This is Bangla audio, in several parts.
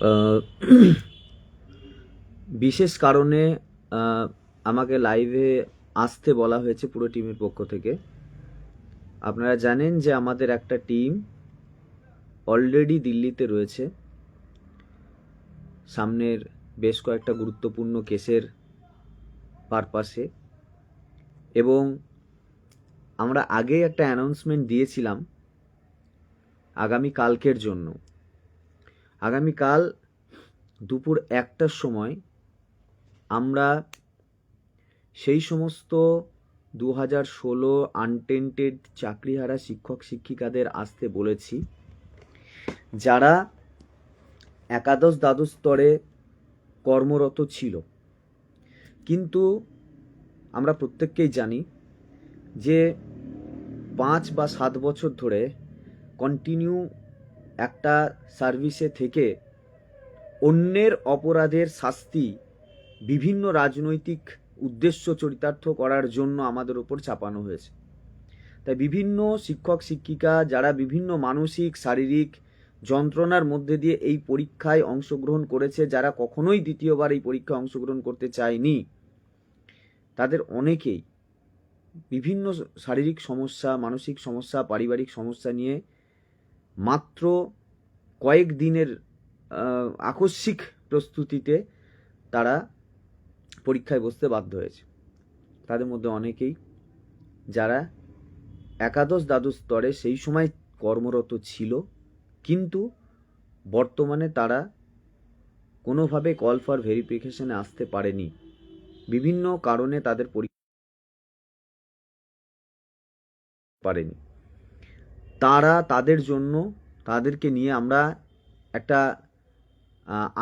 বিশেষ কারণে আমাকে লাইভে আসতে বলা হয়েছে পুরো টিমের পক্ষ থেকে। আপনারা জানেন যে আমাদের একটা টিম অলরেডি দিল্লিতে রয়েছে। সামনের বেশ কয়েকটা গুরুত্বপূর্ণ কেসের পারপাসে এবং আমরা আগে একটা অ্যানাউন্সমেন্ট দিয়েছিলাম আগামী কালকের জন্য। আগামীকাল দুপুর একটার সময় আমরা সেই সমস্ত দু হাজার ষোলো আনটেন্টেড চাকরিহারা শিক্ষক শিক্ষিকাদের আসতে বলেছি। যারা একাদশ দ্বাদশ স্তরে কর্মরত ছিল। কিন্তু আমরা প্রত্যেককেই জানি যে পাঁচ বা সাত বছর ধরে কন্টিনিউ একটা সার্ভিসে থেকে অন্যের অপরাধের শাস্তি বিভিন্ন রাজনৈতিক উদ্দেশ্য চরিতার্থ করার জন্য আমাদের ওপর চাপানো হয়েছে। তাই বিভিন্ন শিক্ষক, শিক্ষিকা যারা বিভিন্ন মানসিক, শারীরিক যন্ত্রণার মধ্যে দিয়ে এই পরীক্ষায় অংশগ্রহণ করেছে, যারা কখনোই দ্বিতীয়বার এই পরীক্ষায় অংশগ্রহণ করতে চায়নি, তাদের অনেকেই বিভিন্ন শারীরিক সমস্যা, মানসিক সমস্যা, পারিবারিক সমস্যা নিয়ে মাত্র কয়েক দিনের আকস্মিক প্রস্তুতিতে তারা পরীক্ষায় বসতে বাধ্য হয়েছে। তাদের মধ্যে অনেকেই, যারা একাদশ দ্বাদশ স্তরে সেই সময় কর্মরত ছিল, কিন্তু বর্তমানে তারা কোনোভাবে কল ফর ভেরিফিকেশনে আসতে পারেনি। বিভিন্ন কারণে তাদের পরীক্ষা পারেনি। তারা তাদের জন্য তাদেরকে নিয়ে আমরা একটা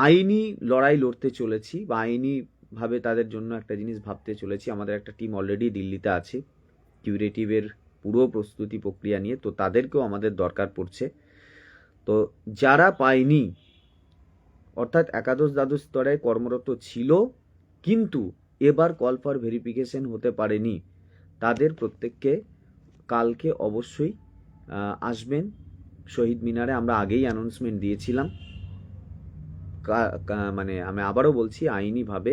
আইনি লড়াই লড়তে চলেছি বা আইনিভাবে তাদের জন্য একটা জিনিস ভাবতে চলেছি। আমাদের একটা টিম অলরেডি দিল্লিতে আছে। কিউরেটিভের পুরো প্রস্তুতি প্রক্রিয়া নিয়ে তো তাদেরকেও আমাদের দরকার পড়ছে। তো যারা পায়নি, অর্থাৎ একাদশ দ্বাদশ স্তরে কর্মরত ছিল, কিন্তু এবার কল ফর ভেরিফিকেশন হতে পারেনি, তাদের প্রত্যেককে কালকে অবশ্যই আসবেন। শহীদ মিনারে আমরা আগেই অ্যানাউন্সমেন্ট দিয়েছিলাম। মানে আমি আবারও বলছি, আইনিভাবে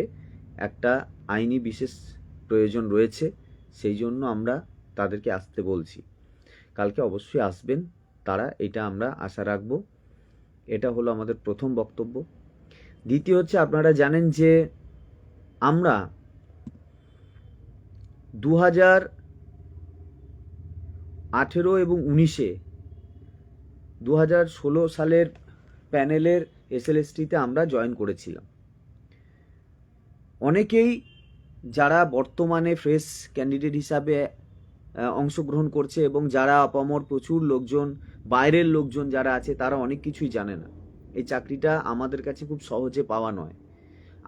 একটা আইনি বিশেষ প্রয়োজন রয়েছে, সেই জন্য আমরা তাদেরকে আসতে বলছি। কালকে অবশ্যই আসবেন তারা, এটা আমরা আশা রাখব। এটা হলো আমাদের প্রথম বক্তব্য। দ্বিতীয় হচ্ছে, আপনারা জানেন যে আমরা দু হাজার আঠেরো এবং উনিশে। দু হাজার ষোলো সালের প্যানেলের এসএলএসটিতে আমরা জয়েন করেছিলাম। অনেকেই যারা বর্তমানে ফ্রেশ ক্যান্ডিডেট হিসাবে অংশগ্রহণ করছে এবং যারা আপামর প্রচুর লোকজন, বাইরের লোকজন যারা আছে, তারা অনেক কিছুই জানে না। এই চাকরিটা আমাদের কাছে খুব সহজে পাওয়া নয়।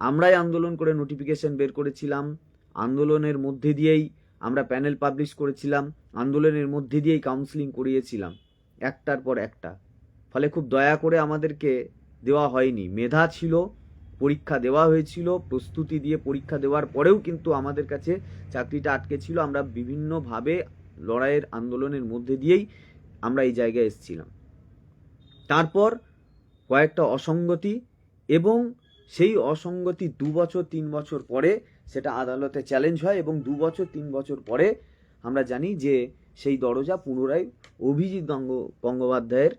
আমরাই আন্দোলন করে নোটিফিকেশন বের করেছিলাম। আন্দোলনের মধ্যে দিয়েই আমরা প্যানেল পাবলিশ করেছিলাম, আন্দোলনের মধ্যে দিয়েই কাউন্সিলিং করিয়েছিলাম, একটার পর একটা। ফলে খুব দয়া করে আমাদেরকে দেওয়া হয়নি। মেধা ছিল, পরীক্ষা দেওয়া হয়েছিল, প্রস্তুতি দিয়ে পরীক্ষা দেওয়ার পরেও কিন্তু আমাদের কাছে চাকরিটা আটকে ছিল। আমরা বিভিন্নভাবে লড়াইয়ের আন্দোলনের মধ্যে দিয়েই আমরা এই জায়গায় এসেছিলাম। তারপর কয়েকটা অসঙ্গতি এবং সেই অসঙ্গতি দু বছর, তিন বছর পরে সেটা আদালতে চ্যালেঞ্জ হয় এবং দু বছর, তিন বছর পরে আমরা জানি যে সেই দরজা পুনরায় অভিজিৎ গঙ্গ, গঙ্গোপাধ্যায়ের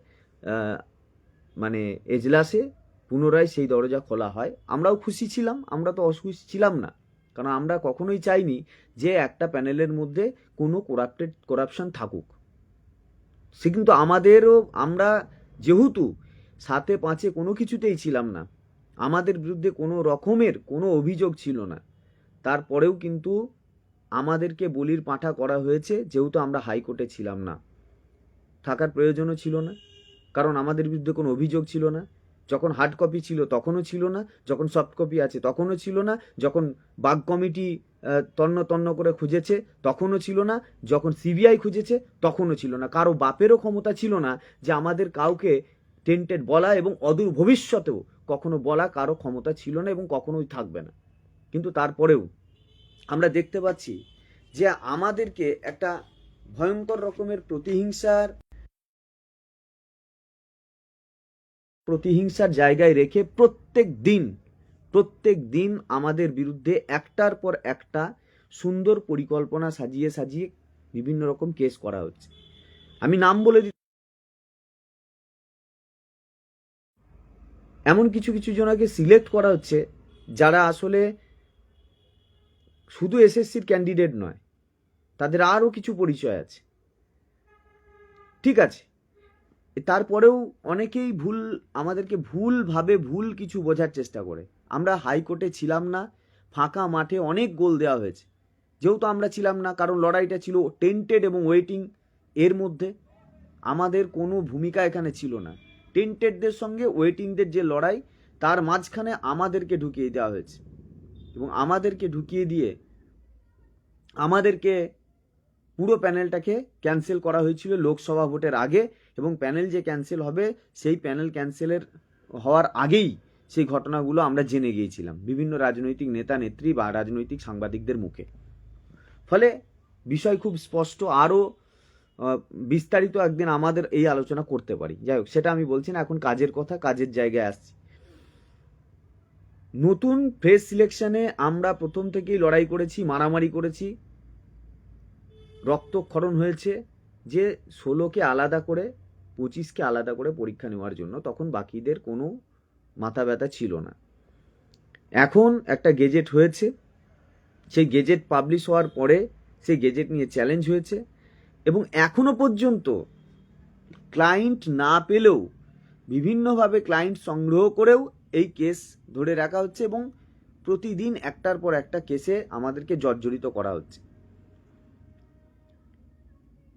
মানে এজলাসে পুনরায় সেই দরজা খোলা হয়। আমরাও খুশি ছিলাম, আমরা তো অখুশি ছিলাম না। কারণ আমরা কখনোই চাইনি যে একটা প্যানেলের মধ্যে কোনো করাপ্টেড করাপশন থাকুক। সে কিন্তু আমাদেরও, আমরা যেহেতু সাতে পাঁচে কোনো কিছুতেই ছিলাম না, আমাদের বিরুদ্ধে কোনো রকমের কোনো অভিযোগ ছিল না। তারপরেও কিন্তু আমাদেরকে বলির পাঁঠা করা হয়েছে, যেহেতু আমরা হাইকোর্টে ছিলাম না। থাকার প্রয়োজনও ছিল না, কারণ আমাদের বিরুদ্ধে কোনো অভিযোগ ছিল না। যখন হার্ড কপি ছিল তখনও ছিল না, যখন সফট কপি আছে তখনও ছিল না, যখন বাগ কমিটি তন্ন তন্ন করে খুঁজেছে তখনও ছিল না, যখন সিবিআই খুঁজেছে তখনও ছিল না। কারও বাপেরও ক্ষমতা ছিল না যে আমাদের কাউকে টেন্টেড বলা এবং অদূর ভবিষ্যতেও কখনো বলা কারও ক্ষমতা ছিল না এবং কখনোই থাকবে না। কিন্তু তারপরেও আমরা দেখতে পাচ্ছি যে আমাদেরকে একটা ভয়ঙ্কর রকমের প্রতিহিংসার প্রতিহিংসার জায়গায় রেখে প্রত্যেক দিন প্রত্যেক দিন আমাদের বিরুদ্ধে একটার পর একটা সুন্দর পরিকল্পনা সাজিয়ে সাজিয়ে বিভিন্ন রকম কেস করা হচ্ছে। আমি নাম বলে দিই এমন কিছু কিছু জনকে সিলেক্ট করা হচ্ছে যারা আসলে শুধু এসএসসির ক্যান্ডিডেট নয়, তাদের আরও কিছু পরিচয় আছে। ঠিক আছে, তারপরেও অনেকেই ভুল, আমাদেরকে ভুলভাবে ভুল কিছু বোঝার চেষ্টা করে। আমরা হাইকোর্টে ছিলাম না, ফাঁকা মাঠে অনেক গোল দেওয়া হয়েছে। যেহেতু আমরা ছিলাম না, কারণ লড়াইটা ছিল টেন্টেড এবং ওয়েটিং এর মধ্যে। আমাদের কোনো ভূমিকা এখানে ছিল না। টেন্টেডদের সঙ্গে ওয়েটিংদের যে লড়াই, তার মাঝখানে আমাদেরকে ঢুকিয়ে দেওয়া হয়েছে। এবং আমাদেরকে ঢুকিয়ে দিয়ে আমাদেরকে পুরো প্যানেলটাকে ক্যান্সেল করা হয়েছিল লোকসভা ভোটের আগে এবং প্যানেল যে ক্যান্সেল হবে, সেই প্যানেল ক্যান্সেলের হওয়ার আগেই সেই ঘটনাগুলো আমরা জেনে গিয়েছিলাম। বিভিন্ন রাজনৈতিক নেতা, নেত্রী বা রাজনৈতিক সাংবাদিকদের মুখে। ফলে বিষয় খুব স্পষ্ট, আরও বিস্তারিত একদিন আমাদের এই আলোচনা করতে পারি। যাই হোক, সেটা আমি বলছি না, এখন কাজের কথা, কাজের জায়গায় আসছি। নতুন ফ্রেশ সিলেকশনে আমরা প্রথম থেকেই লড়াই করেছি, মারামারি করেছি। রক্তক্ষরণ হয়েছে যে ষোলোকে আলাদা করে, পঁচিশকে আলাদা করে পরীক্ষা নেওয়ার জন্য তখন বাকিদের কোনো মাথা ব্যথা ছিল না। এখন একটা গেজেট হয়েছে। সেই গেজেট পাবলিশ হওয়ার পরে সেই গেজেট নিয়ে চ্যালেঞ্জ হয়েছে এবং এখনও পর্যন্ত ক্লায়েন্ট না পেলেও বিভিন্নভাবে ক্লায়েন্ট সংগ্রহ করেও এই কেস ধরে রাখা হচ্ছে এবং প্রতিদিন একটার পর একটা কেসে আমাদেরকে জর্জরিত করা হচ্ছে।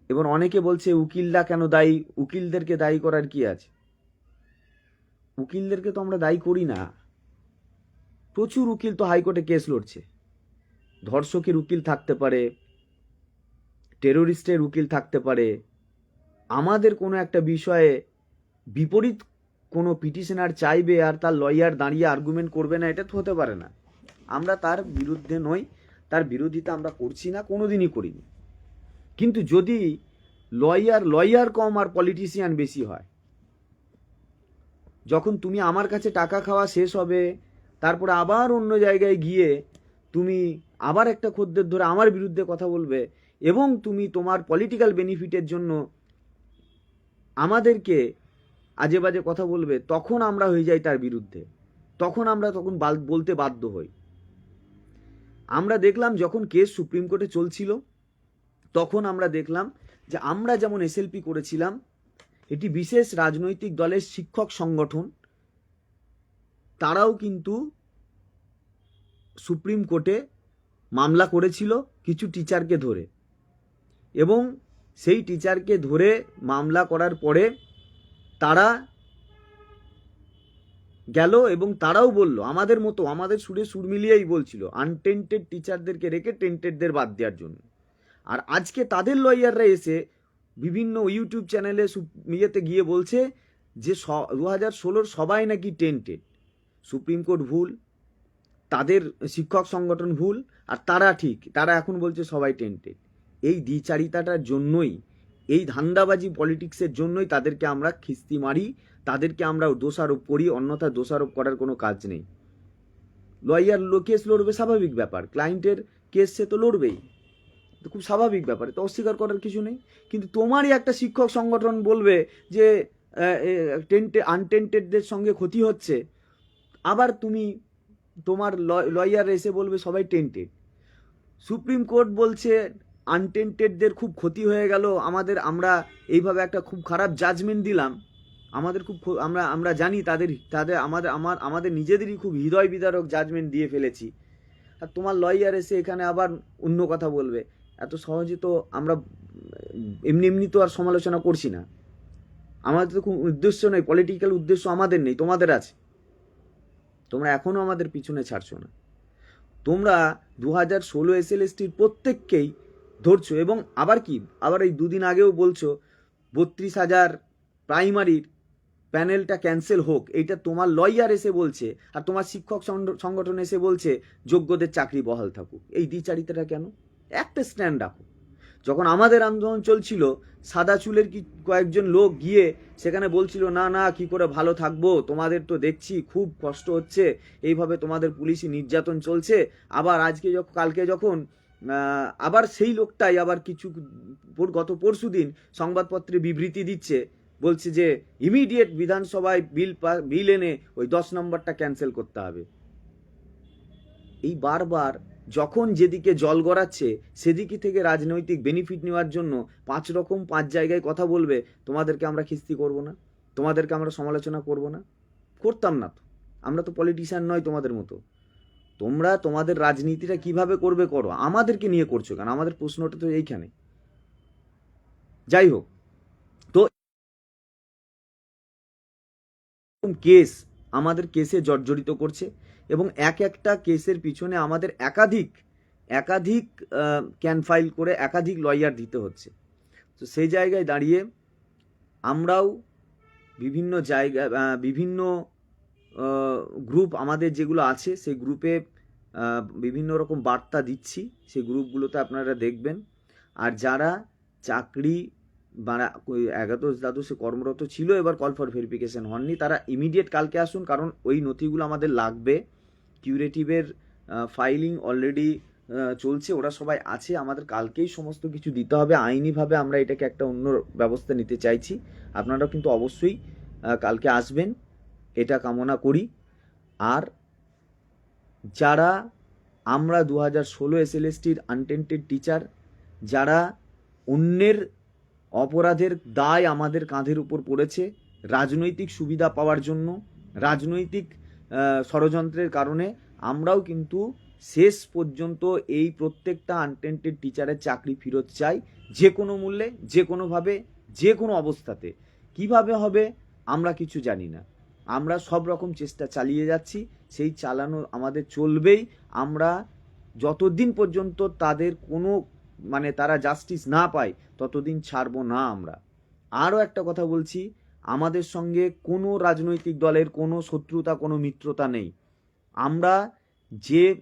এবার অনেকে বলছে, উকিলরা কেন দায়ী? উকিলদেরকে দায়ী করার কি আছে? উকিলদেরকে তো আমরা দায়ী করি না। প্রচুর উকিল তো হাইকোর্টে কেস লড়ছে। ধর্ষকের উকিল থাকতে পারে টেরোরিস্টের উকিল থাকতে পারে। আমাদের কোনো একটা বিষয়ে বিপরীত কোনো পিটিশনার চাইবে আর তার লয়ার দাঁড়িয়ে আর্গুমেন্ট করবে না, এটা তো হতে পারে না। আমরা তার বিরুদ্ধে নই, তার বিরোধিতা আমরা করছি না কোনো দিনই করিনি। কিন্তু যদি লয়ার লয়ার কম আর পলিটিশিয়ান বেশি হয়, যখন তুমি আমার কাছে টাকা খাওয়া শেষ হবে, তারপরে আবার অন্য জায়গায় গিয়ে তুমি আবার একটা খদ্দের ধরে আমার বিরুদ্ধে কথা বলবে এবং তুমি তোমার পলিটিক্যাল বেনিফিটের জন্য আমাদেরকে আজে বাজে কথা বলবে, তখন আমরা হয়ে যাই তার বিরুদ্ধে। তখন আমরা তখন বাল- বলতে বাধ্য হই। আমরা দেখলাম যখন কেস সুপ্রিম কোর্টে চলছিল, তখন আমরা দেখলাম যে আমরা যেমন এসএলপি করেছিলাম, এটি বিশেষ রাজনৈতিক দলের শিক্ষক সংগঠন, তারাও কিন্তু সুপ্রিম কোর্টে মামলা করেছিল কিছু টিচারকে ধরে। এবং সেই টিচারকে ধরে মামলা করার পরে তারা গেল এবং তারাও বলল, আমাদের মতো, আমাদের সুরে সুর মিলিয়েই বলছিল আনটেন্টেড টিচারদেরকে রেখে টেন্টেডদের বাদ দেওয়ার জন্য। আর আজকে তাদের লয়াররা এসে বিভিন্ন ইউটিউব চ্যানেলে ইয়েতে গিয়ে বলছে যে দু হাজার ষোলোর সবাই নাকি টেন্টেড সুপ্রিম কোর্ট ভুল, তাদের শিক্ষক সংগঠন ভুল, আর তারা ঠিক, তারা এখন বলছে সবাই টেন্টেড এই দ্বিচারিতাটার জন্যই এই ধান্দাবাজি পলিটিক্সের জন্যই তাদেরকে আমরা খিস্তি মারি, তাদেরকে আমরা দোষারোপ করি, অন্যথা দোষারোপ করার কোনো কাজ নেই। লয়ার কেস লড়বে স্বাভাবিক ব্যাপার, ক্লায়েন্টের কেস সে তো লড়বেই। খুব স্বাভাবিক ব্যাপার তো অস্বীকার করার কিছু নেই। কিন্তু তোমারই একটা শিক্ষক সংগঠন বলবে যে টেন্টে, আনটেন্টেডদের সঙ্গে ক্ষতি হচ্ছে। আবার তুমি তোমার লয়ার এসে বলবে সবাই টেন্টেড। সুপ্রিম কোর্ট বলছে আনটেন্টেডদের খুব ক্ষতি হয়ে গেল। আমাদের, আমরা এইভাবে একটা খুব খারাপ জাজমেন্ট দিলাম। আমাদের খুব আমরা আমরা জানি তাদের তাদের আমাদের, আমার, আমাদের নিজেদেরই খুব হৃদয় বিদারক জাজমেন্ট দিয়ে ফেলেছি। আর তোমার লয়ার এসে এখানে আবার অন্য কথা বলবে। এত সহজে তো আমরা এমনি এমনি তো আর সমালোচনা করছি না। আমাদের তো খুব উদ্দেশ্য নেই পলিটিক্যাল উদ্দেশ্য আমাদের নেই, তোমাদের আছে। তোমরা এখনও আমাদের পিছনে ছাড়ছো না। তোমরা দু হাজার ষোলো এস এল প্রত্যেককেই ধরছো এবং আবার কি? আবার এই দুদিন আগেও বলছো, বত্রিশ হাজার প্রাইমারির প্যানেলটা ক্যান্সেল হোক। এইটা তোমার লয়ার এসে বলছে আর তোমার শিক্ষক সংগ- সংগঠন এসে বলছে, যোগ্যদের চাকরি বহাল থাকুক। এই দ্বিচারিতাটা কেন? একটা স্ট্যান্ড রাখো যখন আমাদের আন্দোলন চলছিল, সাদা চুলের কি কয়েকজন লোক গিয়ে সেখানে বলছিল, না না, কি করে ভালো থাকব? তোমাদের তো দেখছি খুব কষ্ট হচ্ছে। এইভাবে তোমাদের পুলিশি নির্যাতন চলছে। আবার আজকে যখন কালকে যখন আবার সেই লোকটাই আবার কিছু গত পরশু দিন সংবাদপত্রে বিবৃতি দিচ্ছে, বলছে যে ইমিডিয়েট বিধানসভায় বিল বিল এনে ওই দশ নম্বরটা ক্যান্সেল করতে হবে। এই বারবার যখন যেদিকে জল গড়াচ্ছে, সেদিকে থেকে রাজনৈতিক বেনিফিট নেওয়ার জন্য পাঁচ রকম পাঁচ জায়গায় কথা বলবে, তোমাদেরকে আমরা খিস্তি করব না, তোমাদেরকে আমরা সমালোচনা করব না। করতাম না তো। আমরা তো পলিটিশিয়ান নয় তোমাদের মতো। তোমরা তোমাদের রাজনীতিটা কীভাবে করবে করো। আমাদেরকে নিয়ে করছ কেন? আমাদের প্রশ্নটা তো এইখানে। যাই হোক তো কেস আমাদের কেসে জর্জরিত করছে এবং এক একটা কেসের পিছনে আমাদের একাধিক একাধিক ক্যান ফাইল করে একাধিক লয়ার দিতে হচ্ছে। তো সেই জায়গায় দাঁড়িয়ে আমরাও বিভিন্ন জায়গা বিভিন্ন গ্রুপ আমাদের যেগুলো আছে সেই গ্রুপে বিভিন্ন রকম বার্তা দিচ্ছি। সেই গ্রুপগুলোতে আপনারা দেখবেন। আর যারা চাকরি বা ওই একাদশ দ্বাদশে কর্মরত ছিল, এবার কল ফর ভেরিফিকেশন হননি, তারা ইমিডিয়েট কালকে আসুন, কারণ ওই নথিগুলো আমাদের লাগবে। কিউরেটিভের ফাইলিং অলরেডি চলছে, ওরা সবাই আছে, আমাদের কালকেই সমস্ত কিছু দিতে হবে। আইনিভাবে আমরা এটাকে একটা অন্য ব্যবস্থা নিতে চাইছি। আপনারাও কিন্তু অবশ্যই কালকে আসবেন। এটা কামনা করি। আর যারা আমরা দু হাজার ষোলো এসএলএসটির আনটেন্টেড টিচার যারা অন্যের অপরাধের দায় আমাদের কাঁধের উপর পড়েছে, রাজনৈতিক সুবিধা পাওয়ার জন্য, রাজনৈতিক ষড়যন্ত্রের কারণে, আমরাও কিন্তু শেষ পর্যন্ত এই প্রত্যেকটা আনটেন্টেড টিচারের চাকরি ফেরত চাই, যে কোনো মূল্যে, যে কোনোভাবে, যে কোনো অবস্থাতে। কীভাবে হবে, আমরা কিছু জানি না। আমরা সব রকম চেষ্টা চালিয়ে যাচ্ছি, সেই চালানো আমাদের চলবেই। আমরা যতদিন পর্যন্ত তাদের কোনো মানে তারা জাস্টিস না পায়, ততদিন ছাড়বো না আমরা। আরও একটা কথা বলছি, আমাদের সঙ্গে কোনো রাজনৈতিক দলের কোনো শত্রুতা, কোনো মিত্রতা নেই। আমরা যে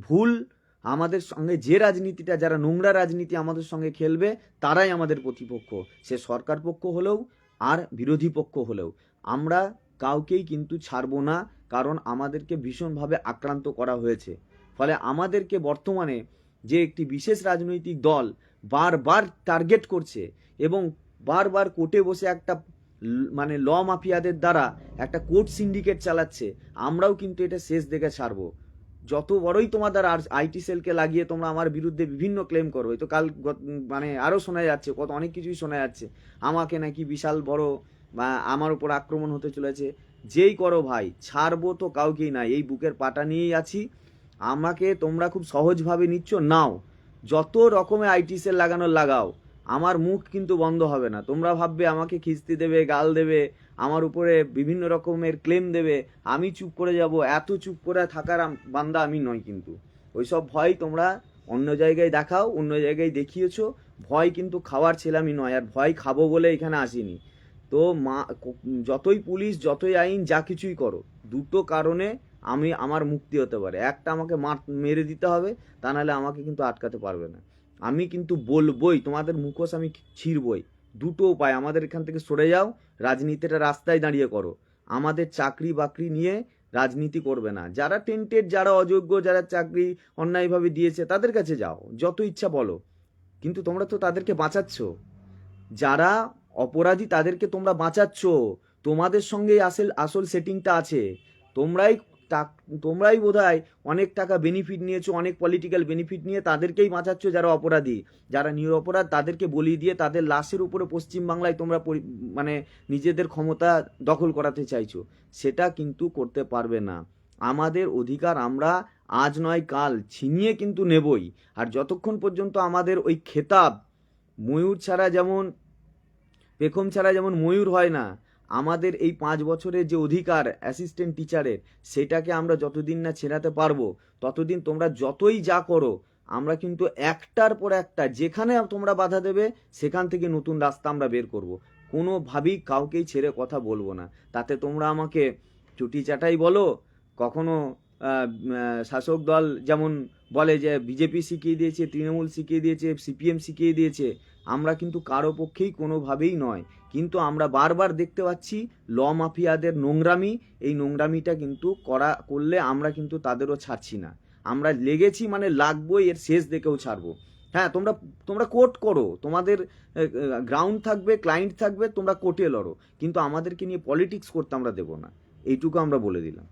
ভুল, আমাদের সঙ্গে যে রাজনীতিটা, যারা নোংরা রাজনীতি আমাদের সঙ্গে খেলবে, তারাই আমাদের প্রতিপক্ষ। সে সরকার পক্ষ হলেও আর বিরোধী পক্ষ হলেও। আমরা কাউকেই কিন্তু ছাড়বো না, কারণ আমাদেরকে ভীষণভাবে আক্রান্ত করা হয়েছে। ফলে আমাদেরকে বর্তমানে যে একটি বিশেষ রাজনৈতিক দল বারবার টার্গেট করছে এবং বারবার কোর্টে বসে একটা মানে ল মাফিয়াদের দ্বারা একটা কোর্ট সিন্ডিকেট চালাচ্ছে, আমরাও কিন্তু এটা শেষ দেখে ছাড়বো। যত বড়ই তোমাদের আর আইটি সেলকে লাগিয়ে তোমরা আমার বিরুদ্ধে বিভিন্ন ক্লেম করো তো কাল মানে আরও শোনা যাচ্ছে, কত অনেক কিছুই শোনা যাচ্ছে। আমাকে নাকি বিশাল বড় বা আমার উপর আক্রমণ হতে চলেছে, যেই করো ভাই, ছাড়বো তো কাউকেই না, এই বুকের পাটা নিয়েই আছি। আমাকে তোমরা খুব সহজভাবে নিচ্ছ, নাও। যত রকমের আইটি সেল লাগানোর লাগাও, আমার মুখ কিন্তু বন্ধ হবে না। তোমরা ভাববে আমাকে খিস্তি দেবে, গাল দেবে, আমার উপরে বিভিন্ন রকমের ক্লেম দেবে, আমি চুপ করে যাব, এত চুপ করে থাকার বান্দা আমি নই কিন্তু। ওইসব ভয় তোমরা অন্য জায়গায় দেখাও, অন্য জায়গায় দেখিয়েছো। ভয় কিন্তু খাওয়ার ছেলে আমি নয় আর ভয় খাব বলে এখানে আসিনি। তো মা যতই পুলিশ, যতই আইন, যা কিছুই করো, দুটো কারণে আমি আমার মুক্তি হতে পারে। একটা আমাকে মার, মেরে দিতে হবে, তা নাহলে আমাকে কিন্তু আটকাতে পারবে না। আমি কিন্তু বলবই, তোমাদের মুখোশ আমি ছিঁড়বই। দুটো উপায়, আমাদের এখান থেকে সরে যাও, রাজনীতিটা রাস্তায় দাঁড়িয়ে করো। আমাদের চাকরি বাকরি নিয়ে রাজনীতি করবে না। যারা টেন্টেড, যারা অযোগ্য, যারা চাকরি অন্যায়ভাবে দিয়েছে, তাদের কাছে যাও, যত ইচ্ছা বলো। কিন্তু তোমরা তো তাদেরকে বাঁচাচ্ছ। যারা অপরাধী তাদেরকে তোমরা বাঁচাচ্ছ। তোমাদের সঙ্গেই আসল আসল সেটিংটা আছে। তোমরাই তোমরাই বোধহয় অনেক টাকা বেনিফিট নিয়েছো, অনেক পলিটিক্যাল বেনিফিট নিয়ে তাদেরকেই বাঁচাচ্ছ যারা অপরাধী। যারা নিরপরাধ তাদেরকে বলি দিয়ে তাদের লাশের উপরে পশ্চিমবাংলায় তোমরা মানে নিজেদের ক্ষমতা দখল করাতে চাইছো, সেটা কিন্তু করতে পারবে না। আমাদের অধিকার আমরা আজ নয় কাল ছিনিয়ে কিন্তু নেবই। আর যতক্ষণ পর্যন্ত আমাদের ওই খেতাব, ময়ূর ছাড়া যেমন পেখম ছাড়া যেমন ময়ূর হয় না, আমাদের এই পাঁচ বছরের যে অধিকার অ্যাসিস্ট্যান্ট টিচারের সেটাকে আমরা যতদিন না ছেড়াতে পারব, ততদিন তোমরা যতই যা করো, আমরা কিন্তু একটার পর একটা যেখানে তোমরা বাধা দেবে, সেখান থেকে নতুন রাস্তা আমরা বের করব। কোনোভাবেই কাউকেই ছেড়ে কথা বলব না। তাতে তোমরা আমাকে চুটি চাটাই বলো, কখনো শাসক দল যেমন বলে যে বিজেপি শিখিয়ে দিয়েছে, তৃণমূল শিখিয়ে দিয়েছে, সিপিএম শিখিয়ে দিয়েছে, আমরা কিন্তু কারও পক্ষেই কোনোভাবেই নয়। কিন্তু আমরা বারবার দেখতে পাচ্ছি ল মাফিয়াদের নোংরামি, এই নোংরামিটা কিন্তু করা, করলে আমরা কিন্তু তাদেরও ছাড়ছি না। আমরা লেগেছি মানে লাগবোই, এর শেষ দেখেও ছাড়বো। হ্যাঁ তোমরা তোমরা কোর্ট করো, তোমাদের গ্রাউন্ড থাকবে, ক্লায়েন্ট থাকবে, তোমরা কোর্টে লড়ো। কিন্তু আমাদেরকে নিয়ে পলিটিক্স করতে আমরা দেবো না। এইটুকু আমরা বলে দিলাম।